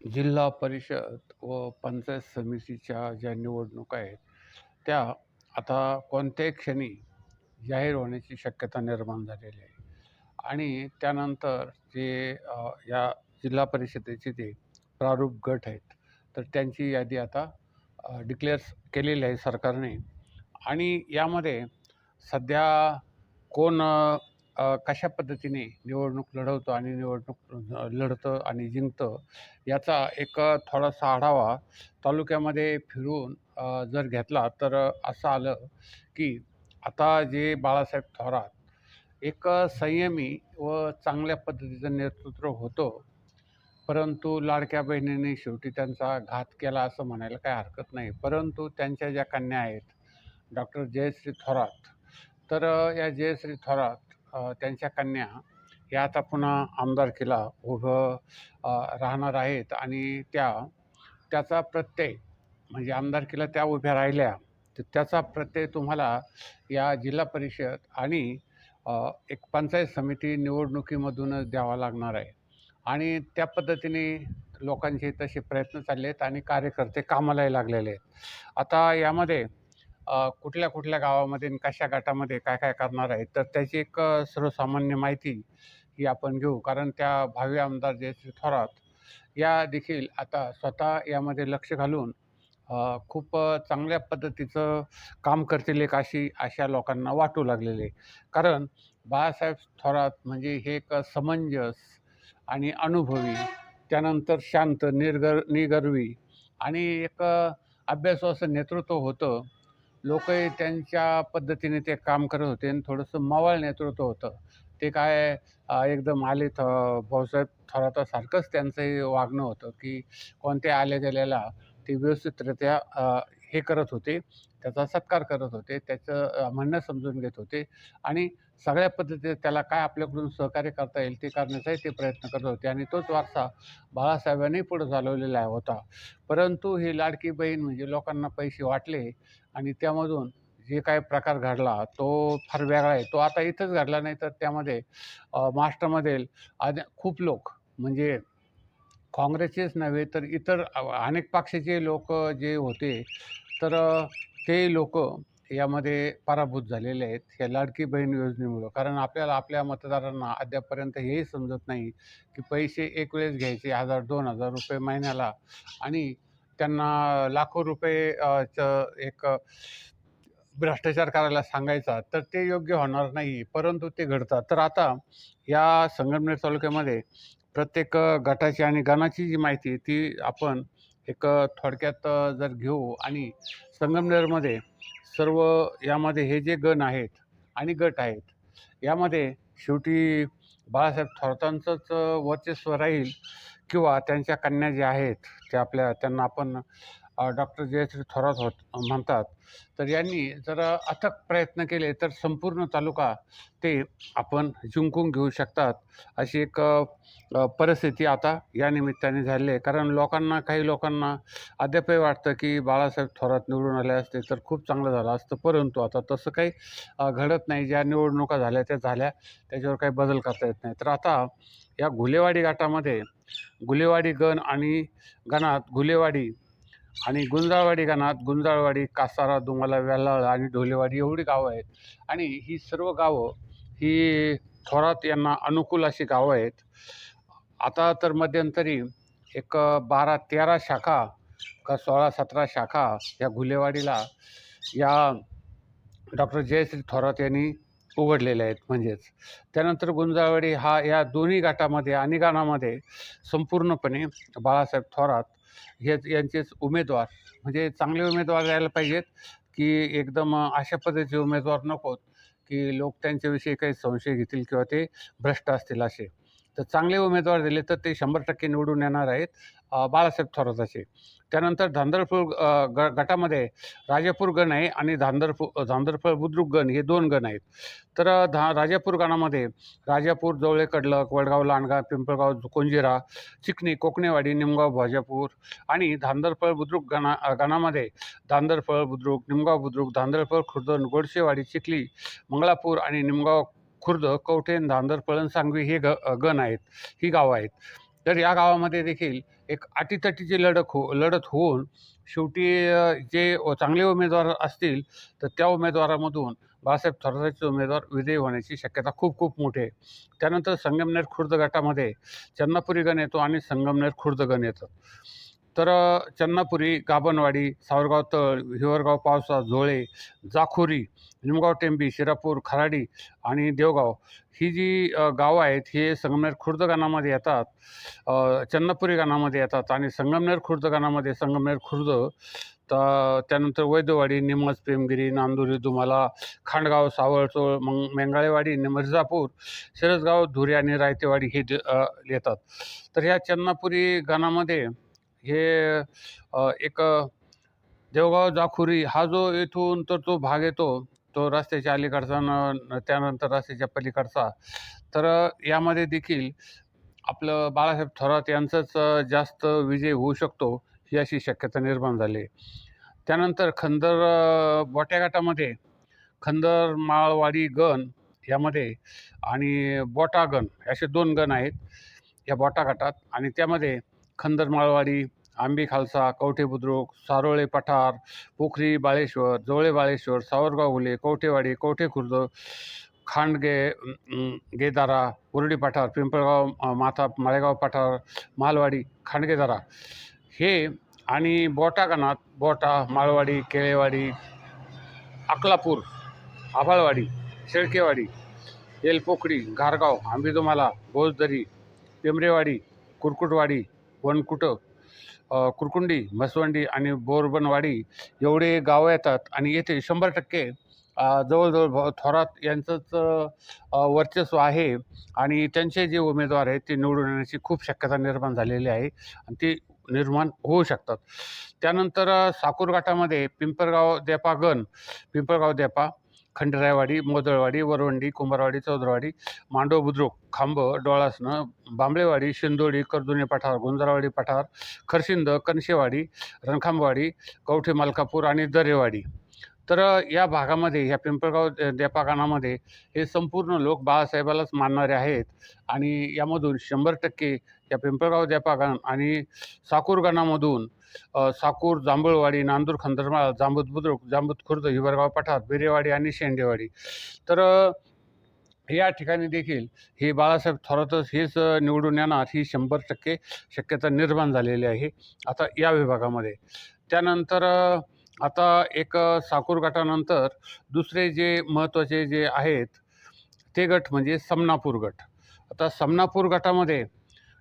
जिल्हा परिषद व पंचायत समितीच्या ज्या निवडणुका आहेत त्या आता कोणत्याही क्षणी जाहीर होण्याची शक्यता निर्माण झालेली आहे. आणि त्यानंतर जे या जिल्हा परिषदेचे जे प्रारूप गट आहेत तर त्यांची यादी आता डिक्लेअर केलेली आहे सरकारने. आणि यामध्ये सध्या कोण कशा पद्धतीने निवडणूक लढवतं आणि निवडणूक लढतं आणि जिंकतं याचा एक थोडासा आढावा तालुक्यामध्ये फिरून जर घेतला तर असं आलं की आता जे बाळासाहेब थोरात एक संयमी व चांगल्या पद्धतीचं नेतृत्व होतं परंतु लाडक्या बहिणीने शेवटी त्यांचा घात केला असं म्हणायला काही हरकत नाही. परंतु त्यांच्या ज्या कन्या आहेत डॉक्टर जयश्री थोरात तर या जयश्री थोरात त्यांच्या कन्या या आता पुन्हा आमदारकीला उभं राहणार आहेत आणि त्या त्याचा प्रत्यय म्हणजे आमदारकीला त्या उभ्या राहिल्या तर त्याचा प्रत्यय तुम्हाला या जिल्हा परिषद आणि एक पंचायत समिती निवडणुकीमधूनच द्यावा लागणार आहे. आणि त्या पद्धतीने लोकांचे तसे प्रयत्न चालले आहेत आणि कार्यकर्ते कामालाही लागलेले आहेत. आता यामध्ये कुठल्या कुठल्या गावामध्ये आणि कशा गटामध्ये काय काय करणार आहेत तर त्याची एक सर्वसामान्य माहिती ही आपण घेऊ. कारण त्या भावी आमदार जयश्री थोरात या देखील आता स्वतः यामध्ये लक्ष घालून खूप चांगल्या पद्धतीचं काम करतील एक अशी अशा लोकांना वाटू लागलेले. कारण बाळासाहेब थोरात म्हणजे हे एक समंजस आणि अनुभवी त्यानंतर शांत निर्गर निगर्वी आणि एक अभ्यासू असं नेतृत्व होतं. लोक त्यांच्या पद्धतीने ते काम करत होते आणि थोडंसं मवाळ नेतृत्व होतं. ते काय एकदम आले थ भाऊसाहेब थोरातासारखंच त्यांचंही वागणं होतं की कोणत्या आल्या गेलेला ते व्यवस्थितरित्या हे करत होते. त्याचा सत्कार करत होते त्याचं म्हणणं समजून घेत होते आणि सगळ्या पद्धतीने त्याला काय आपल्याकडून सहकार्य करता येईल ते करण्याचाही ते प्रयत्न करत होते आणि तोच वारसा बाळासाहेबांनी पुढे चालवलेला होता. परंतु ही लाडकी बहीण म्हणजे लोकांना पैसे वाटले आणि त्यामधून जे काय प्रकार घडला तो फार वेगळा आहे. तो आता इथंच घडला नाही तर त्यामध्ये महाराष्ट्रामधील खूप लोक म्हणजे काँग्रेसचेच नव्हे तर इतर अनेक पक्षाचे लोक जे होते तर ते लोक यामध्ये पराभूत झालेले आहेत या लाडकी बहीण योजनेमुळं. कारण आपल्याला आपल्या मतदारांना अद्यापपर्यंत हेही समजत नाही की पैसे एक वेळेस घ्यायचे हजार दोन हजार रुपये महिन्याला आणि त्यांना लाखो रुपये च एक भ्रष्टाचार करायला सांगायचा तर ते योग्य होणार नाही परंतु ते घडतात. तर आता या संगमनेर तालुक्यामध्ये प्रत्येक गटाची आणि गणाची जी माहिती ती आपण एक थोडक्यात जर घेऊ आणि संगमनेरमध्ये सर्व यामध्ये हे जे गण आहेत आणि गट आहेत यामध्ये शेवटी बाळासाहेब थोरातांचंच वर्चस्व राहील. किंवा त्यांच्या कन्या ज्या आहेत त्या आपल्या त्यांना आपण डॉक्टर जयश्री थोरात होत म्हणतात. तर यांनी जर अथक प्रयत्न केले तर संपूर्ण तालुका ते आपण जिंकून घेऊ शकतात अशी एक परिस्थिती आता या निमित्ताने झाली आहे. कारण लोकांना काही लोकांना अद्यापही वाटतं की बाळासाहेब थोरात निवडून आले असते तर खूप चांगलं झालं असतं. परंतु आता तसं काही घडत नाही. ज्या निवडणुका झाल्या त्या झाल्या. त्याच्यावर काही बदल करता येत नाही. तर आता या घुलेवाडी गटामध्ये गुलेवाडी गण आणि गणात घुलेवाडी आणि गुंजाळवाडी गणात गुंजाळवाडी कासारा दुमाला वेल्हाळ आणि ढोलेवाडी एवढी गावं आहेत. आणि ही सर्व गावं ही थोरात यांना अनुकूल अशी गावं आहेत. आता तर मध्यंतरी एक बारा तेरा शाखा का सोळा सतरा शाखा या घुलेवाडीला या डॉक्टर जयश्री थोरात यांनी उघडलेले आहेत म्हणजेच. त्यानंतर गुंजावडी हा या दोन्ही गटामध्ये आणि गाणामध्ये संपूर्णपणे बाळासाहेब थोरात हेच यांचेच उमेदवार म्हणजे चांगले उमेदवार यायला पाहिजेत की एकदम अशा पद्धतीचे उमेदवार नकोत की लोक त्यांच्याविषयी काही संशय घेतील किंवा ते भ्रष्ट असतील असे. तर चांगले उमेदवार दिले तर ते शंभर टक्के निवडून येणार आहेत बाळासाहेब थोराताचे. त्यानंतर धांदरफळ ग गटामध्ये राजापूर गण आहे आणि धांदरफू धांदरफळ बुद्रुक गण हे दोन गण आहेत. तर धा राजापूर गणामध्ये राजापूर जवळे कडलक वडगाव लांडगा पिंपळगाव कोंजिरा चिकणी कोकणेवाडी निमगाव भाजापूर आणि धांदरफळ बुद्रुक गणा गणामध्ये धांदरफळ बुद्रुक निमगाव बुद्रुक धांदरफळ खुर्दन गोडशेवाडी चिखली मंगळापूर आणि निमगाव खुर्द कवठेन धांदरफळण सांगवी हे ग गण आहेत ही गावं आहेत. तर या गावामध्ये देखील एक अटीतटीची लढत हो लढत होऊन शेवटी जे चांगले उमेदवार असतील तर त्या उमेदवारामधून बाळासाहेब थोरातचे उमेदवार विजयी होण्याची शक्यता खूप खूप मोठी आहे. त्यानंतर संगमनेर खुर्द गटामध्ये चन्नापुरी गण येतो आणि संगमनेर खुर्द गण येतं तर चन्नापुरी गाभणवाडी सावरगाव तळ हिवरगाव पावसा जोळे जाखोरी निमगाव टेंबी शिरापूर खराडी आणि देवगाव ही जी गावं आहेत हे संगमनेर खुर्द गाणामध्ये येतात. चन्नापुरी गाणामध्ये येतात आणि संगमनेर खुर्द गाणामध्ये संगमनेर खुर्द तर त्यानंतर वैद्यवाडी निमज पेमगिरी नांदुरी दुमाला खांडगाव सावळचोळ मग मेंगाळेवाडी मिर्झापूर शिरसगाव धुरे आणि रायतेवाडी हे येतात. तर ह्या चन्नापुरी गाणामध्ये हे एक देवगाव जाखुरी हा जो इथून तर तो भाग येतो तो रस्त्याच्या अलीकडचा न त्यानंतर रस्त्याच्या पलीकडचा तर यामध्ये देखील आपलं बाळासाहेब थोरात यांचाच जास्त विजय होऊ शकतो ही अशी शक्यता निर्माण झाली आहे. त्यानंतर खंदर बोट्याघाटामध्ये बोट्या खंदर माळवाडी गण यामध्ये आणि बोटा गण असे दोन गण आहेत या बोटा आणि त्यामध्ये खंदर माळवाडी आंबी खालसा कवठे बुद्रुक सारोळे पठार पोखरी बाळेश्वर जवळे बाळेश्वर सावरगाव हुले कवठेवाडी कवठे खुर्द खांडगे गेदारा उरडी पठार पिंपळगाव माथा माळेगाव पठार मालवाडी खांडगेदारा हे आणि बोटा गणात बोटा माळवाडी केळेवाडी अकलापूर आभाळवाडी शेळकेवाडी येलपोकडी घारगाव आंबीदुमाला भोजदरी पिंबरेवाडी कुरकुटवाडी वनकुटं कुरकुंडी म्हसवंडी आणि बोरबनवाडी एवढे गावं येतात आणि येथे शंभर टक्के जवळजवळ थोरात यांचंच वर्चस्व आहे आणि त्यांचे जे उमेदवार आहेत ते निवडून येण्याची खूप शक्यता निर्माण झालेली आहे आणि ती निर्माण होऊ शकतात. त्यानंतर अ, साकूर घाटामध्ये पिंपळगाव देपा गण पिंपळगाव देपा खंडरायवाडी मोदळवाडी वरवंडी कुंभारवाडी चौदरवाडी मांडव बुद्रुक खांब डोळासनं बांबळेवाडी शिंदोडी कर्दुने पठार गुंजारवाडी पठार खरशिंद कनशेवाडी रणखांबवाडी कवठे मलकापूर आणि दरेवाडी. तर या भागामध्ये ह्या पिंपळगाव दे- हे संपूर्ण लोक बाळासाहेबालाच मानणारे आहेत. आणि यामधून शंभर टक्के या पिंपळगाव देपागान आणि साकूरगणामधून साकूर जांभूळवाडी नांदूर खंदरमाळ जांबूत बुद्रुक जांबूत खुर्द हिवरगाव पठार बिरेवाडी आणि शेंडेवाडी. तर या ठिकाणी देखील हे बाळासाहेब थोरातच हेच निवडून येणार ही शंभर टक्के शक्यता निर्माण झालेली आहे. आता या विभागामध्ये. त्यानंतर आता एक साखर गटानंतर दुसरे जे महत्त्वाचे जे आहेत ते गट म्हणजे समनापूर गट. आता समनापूर गटामध्ये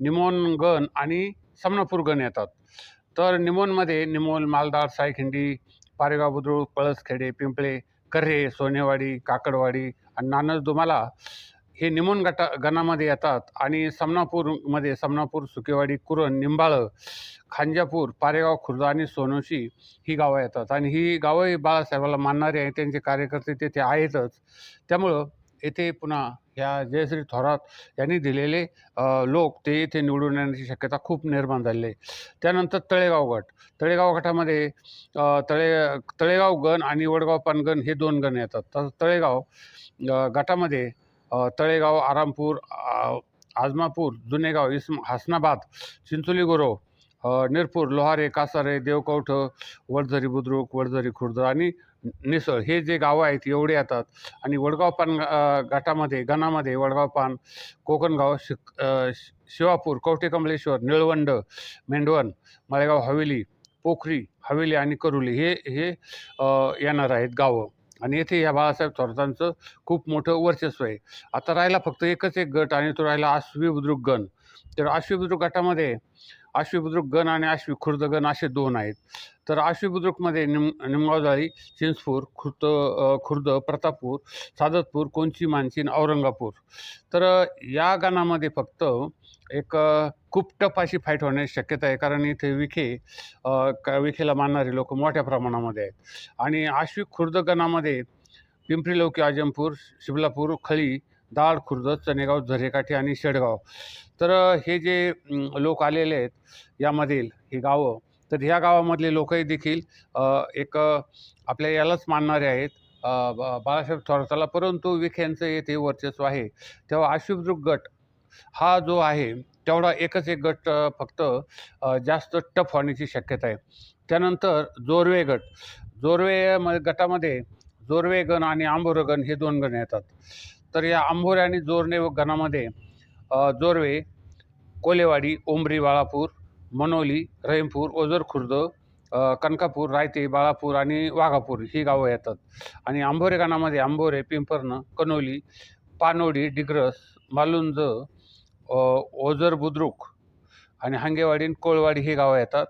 निमोन गण आणि समनापूर गण येतात. तर निमोनमध्ये निमोन मालदार सायखिंडी पारेगाव बुद्रुक पळसखेडे पिंपळे कर्हे सोनेवाडी काकडवाडी आणि नानस दुमाला हे निमोन गटा गणामध्ये येतात आणि समनापूरमध्ये समनापूर सुकेवाडी कुरण निंबाळं खांजापूर पारेगाव खुर्द आणि सोनोशी ही गावं येतात. आणि ही गावंही बाळासाहेबाला मानणारी आहे त्यांचे कार्यकर्ते तेथे आहेतच. त्यामुळं येथे पुन्हा ह्या जयश्री थोरात यांनी दिलेले लोक ते येथे निवडून येण्याची शक्यता खूप निर्माण झालेली आहे. त्यानंतर तळेगाव गट. तळेगाव गटामध्ये तळे तळेगाव गण आणि वडगाव पानगण हे दोन गण येतात. तर तळेगाव गटामध्ये तळेगाव आरामपूर आजमापूर जुनेगाव इस्म हसनाबाद चिंचोली गुरव निरपूर लोहारे कासारे देवकवठ वडझरी बुद्रुक वडझरी खुर्द आणि निसळ हे जे गावं आहेत एवढे येतात. आणि वडगाव पान घाटामध्ये गणामध्ये वडगाव पान कोकणगाव शिक शि- शिवापूर कवठे कमलेश्वर निळवंड मेंढवण मळेगाव हवेली पोखरी हवेली आणि करुली हे हे येणार आहेत गावं. आणि येथे या बाळासाहेब थोरातांचं खूप मोठं वर्चस्व आहे. आता राहिला फक्त एकच एक गट आणि तो राहिला आश्वी बुद्रुक गण. तर आश्वी बुद्रुक गटामध्ये आश्वी बुद्रुक गण आणि आश्वी खुर्द गण असे दोन आहेत. तर आश्वी बुद्रुकमध्ये निम निमगावजाळी चिंचपूर खुर्द खुर्द प्रतापपूर सादतपूर कोंची मानसीन औरंगापूर. तर या गणामध्ये फक्त एक खूप टफ अशी फाईट होण्याची शक्यता आहे. कारण इथे विखे का विखेला मानणारे लोक मोठ्या प्रमाणामध्ये आहेत. आणि आश्विक खुर्द गणामध्ये पिंपरी लौकी आजमपूर शिबलापूर खळी दाड खुर्द चनेगाव झरेकाठी आणि शेडगाव. तर हे जे लोक आलेले आहेत यामधील ही गावं तर ह्या गावामधले लोकही देखील एक आपल्या यालाच मानणारे आहेत. बा बाळासाहेब थोराताला परंतु विखेंचं येथे वर्चस्व आहे. तेव्हा आश्विबुद्रुक गट हा जो आहे तेवढा एकच एक गट फक्त जास्त टफ होण्याची शक्यता आहे. त्यानंतर जोरवे गट. जोरवे म गटामध्ये जोरवे गण आणि आंबोरे गण हे दोन गण येतात. तर या आंबोरे आणि जोरणे गणामध्ये जोरवे कोलेवाडी ओंबरी बाळापूर मनोली रहीमपूर ओझर खुर्द कनकापूर रायते बाळापूर आणि वाघापूर ही गावं येतात. आणि आंबोरे गणामध्ये आंबोरे पिंपर्ण कनोली पानोडी डिग्रस मालुंज ओझर बुद्रुक आणि हांगेवाडी आणि कोळवाडी ही गावं येतात.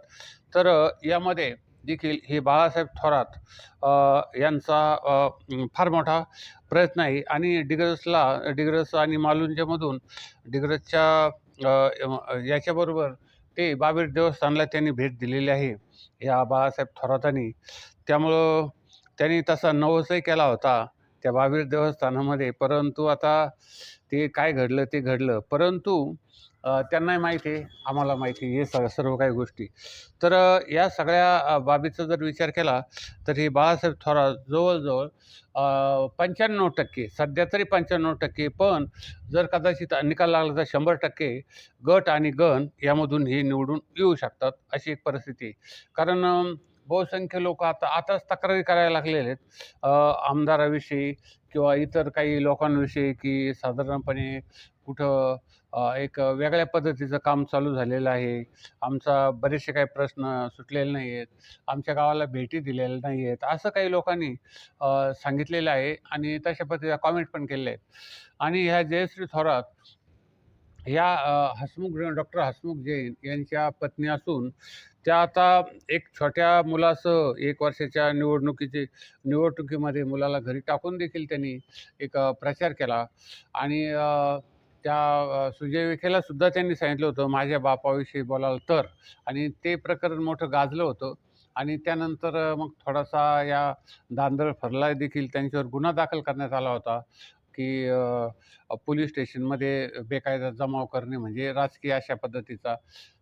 तर यामध्ये देखील हे बाळासाहेब थोरात यांचा फार मोठा प्रयत्न आहे. आणि डिग्रसला डिग्रस आणि मालुंजेमधून डिग्रसच्या याच्याबरोबर ते बाबीर देवस्थानला त्यांनी भेट दिलेली आहे या बाळासाहेब थोरातांनी. त्यामुळं त्यांनी तसा नवसही केला होता. त्या बावीर देवस्थानामध्ये. परंतु आता ते काय घडलं ते घडलं. परंतु त्यांनाही माहिती आहे आम्हाला माहिती आहे हे स सर्व काही गोष्टी. तर या सगळ्या बाबीचा जर विचार केला तर हे बाळासाहेब थोरात जवळजवळ पंच्याण्णव टक्के सध्या तरी पंच्याण्णव टक्के पण जर कदाचित निकाल लागला तर शंभर टक्के गट आणि गण यामधून हे निवडून येऊ शकतात अशी एक परिस्थिती आहे. कारण बहुसंख्य लोक आता आताच तक्रारी करायला लागलेले आहेत. आमदाराविषयी किंवा इतर काही लोकांविषयी की साधारणपणे कुठं एक वेगळ्या पद्धतीचं काम चालू झालेलं आहे. आमचा बरेचसे काही प्रश्न सुटलेले नाही आहेत आमच्या गावाला भेटी दिलेल्या नाही आहेत असं काही लोकांनी सांगितलेलं आहे आणि तशा पद्धतीचा कॉमेंट पण केले आहेत. आणि ह्या जयश्री थोरात या हसमुख डॉक्टर हसमुख जैन यांच्या पत्नी असून त्या आता एक छोट्या मुलासह एक वर्षाच्या निवडणुकीचे निवडणुकीमध्ये मुलाला घरी टाकून देखील त्यांनी एक प्रचार केला. आणि त्या सुजय विखेला सुद्धा त्यांनी सांगितलं होतं माझ्या बापाविषयी बोलाल तर. आणि ते प्रकरण मोठं गाजलं होतं. आणि त्यानंतर मग थोडासा या दांदळ फरला देखील त्यांच्यावर गुन्हा दाखल करण्यात आला होता. की पोलीस स्टेशनमध्ये बेकायदा जमाव करणे म्हणजे राजकीय अशा पद्धतीचा.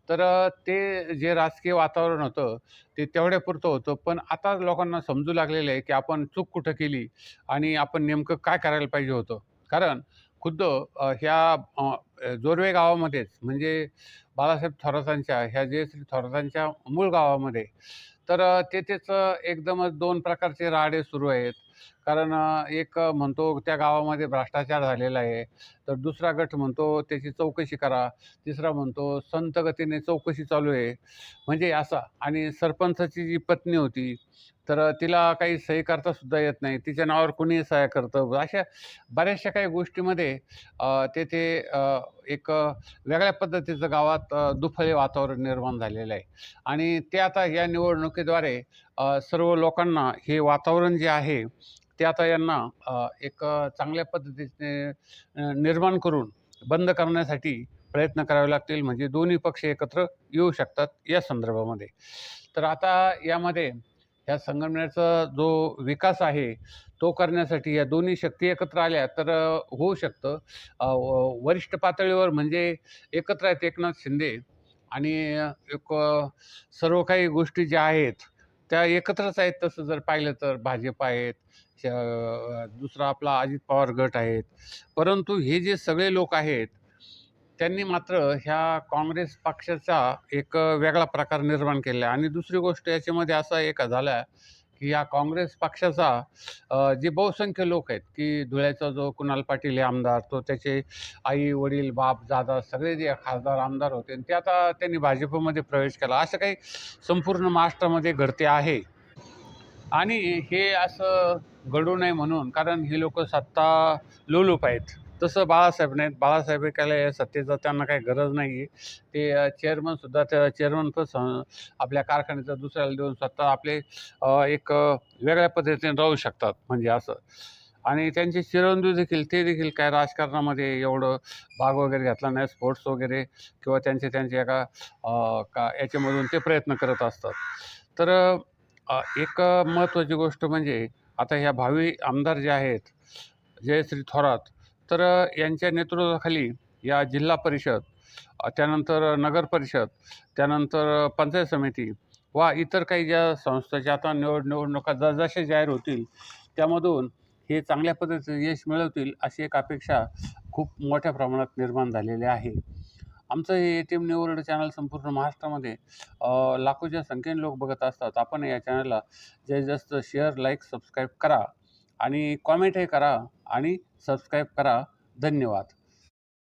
तर ते जे राजकीय वातावरण होतं ते तेवढ्यापुरतं होतं. पण आता लोकांना समजू लागलेलं आहे की आपण चूक कुठं केली आणि आपण नेमकं काय करायला पाहिजे होतं. कारण खुद्द ह्या जोरवे गावामध्येच म्हणजे बाळासाहेब थोरातांच्या ह्या जे श्री थोरातांच्या मूळ गावामध्ये तर तेथेच एकदमच दोन प्रकारचे राडे सुरू आहेत. कारण एक म्हणतो त्या गावामध्ये भ्रष्टाचार झालेला आहे. तर दुसरा गट म्हणतो त्याची चौकशी करा. तिसरा म्हणतो संत गतीने चौकशी चालू आहे. म्हणजे असा. आणि सरपंचाची जी पत्नी होती तर तिला काही सही करता सुद्धा येत नाही. तिच्या नावावर कुणीही सह्या करतं अशा बऱ्याचशा काही गोष्टीमध्ये तेथे एक वेगळ्या पद्धतीचं गावात दुफळे वातावरण निर्माण झालेलं आहे. आणि ते आता या निवडणुकीद्वारे सर्व लोकांना हे वातावरण जे आहे ते आता यांना एक चांगल्या पद्धतीने निर्माण करून बंद करण्यासाठी प्रयत्न करावे लागतील. म्हणजे दोन्ही पक्ष एकत्र येऊ शकतात या संदर्भामध्ये. तर आता यामध्ये ह्या संगमनेरचा जो विकास आहे तो करण्यासाठी या दोन्ही शक्ती एकत्र आल्या तर होऊ शकतं. वरिष्ठ पातळीवर म्हणजे एकत्र आहेत एकनाथ शिंदे आणि एक सर्व काही गोष्टी ज्या आहेत त्या एकत्रच आहेत तसं जर पाहिलं तर भाजप आहेत दुसरा आपला अजित पवार गट आहेत. परंतु हे जे सगळे लोक आहेत त्यांनी मात्र ह्या काँग्रेस पक्षाचा एक वेगळा प्रकार निर्माण केला. आहे आणि दुसरी गोष्ट याच्यामध्ये असा एक झाला की या काँग्रेस पक्षाचा जे बहुसंख्य लोक आहेत की धुळ्याचा जो कुणाल पाटील हे आमदार तो त्याचे आई वडील बाप दादा सगळे जे खासदार आमदार होते ते आता त्यांनी भाजपमध्ये प्रवेश केला. असं काही संपूर्ण महाराष्ट्रामध्ये घडते आहे. आणि हे असं घडू नये म्हणून कारण ही लोक सत्ता लोलूप आहेत तसं बाळासाहेब नाहीत. बाळासाहेब हे काय या सत्तेचा त्यांना काही गरज नाही आहे. ते चेअरमनसुद्धा त्या चेअरमन पण आपल्या कारखान्याचा दुसऱ्याला देऊन स्वतः आपले एक वेगळ्या पद्धतीने राहू शकतात म्हणजे असं. आणि त्यांचे चिरंजीव देखील ते देखील काय राजकारणामध्ये एवढं भाग वगैरे घेतला नाही स्पोर्ट्स वगैरे किंवा त्यांचे त्यांचे एका का याच्यामधून ते प्रयत्न करत असतात. तर एक महत्त्वाची गोष्ट म्हणजे आता ह्या भावी आमदार जे आहेत जयश्री थोरात तर यांच्या नेतृत्वाखाली या जिल्हा परिषद त्यानंतर नगर परिषद त्यानंतर पंचायत समिती वा इतर काही ज्या संस्थाच्या आता निवड निवडणुका जसजशा जाहीर होतील त्यामधून हे चांगल्या पद्धतीचं यश मिळवतील अशी एक अपेक्षा खूप मोठ्या प्रमाणात निर्माण झालेली आहे. आमचं हे A T M new world channel संपूर्ण महाराष्ट्रामध्ये लाखोच्या संख्येने लोक बघत असतात. आपण या चॅनलला जास्तीत जास्त शेअर लाईक सबस्क्राईब करा आणि कॉमेंटही करा आणि सबस्क्राईब करा. धन्यवाद.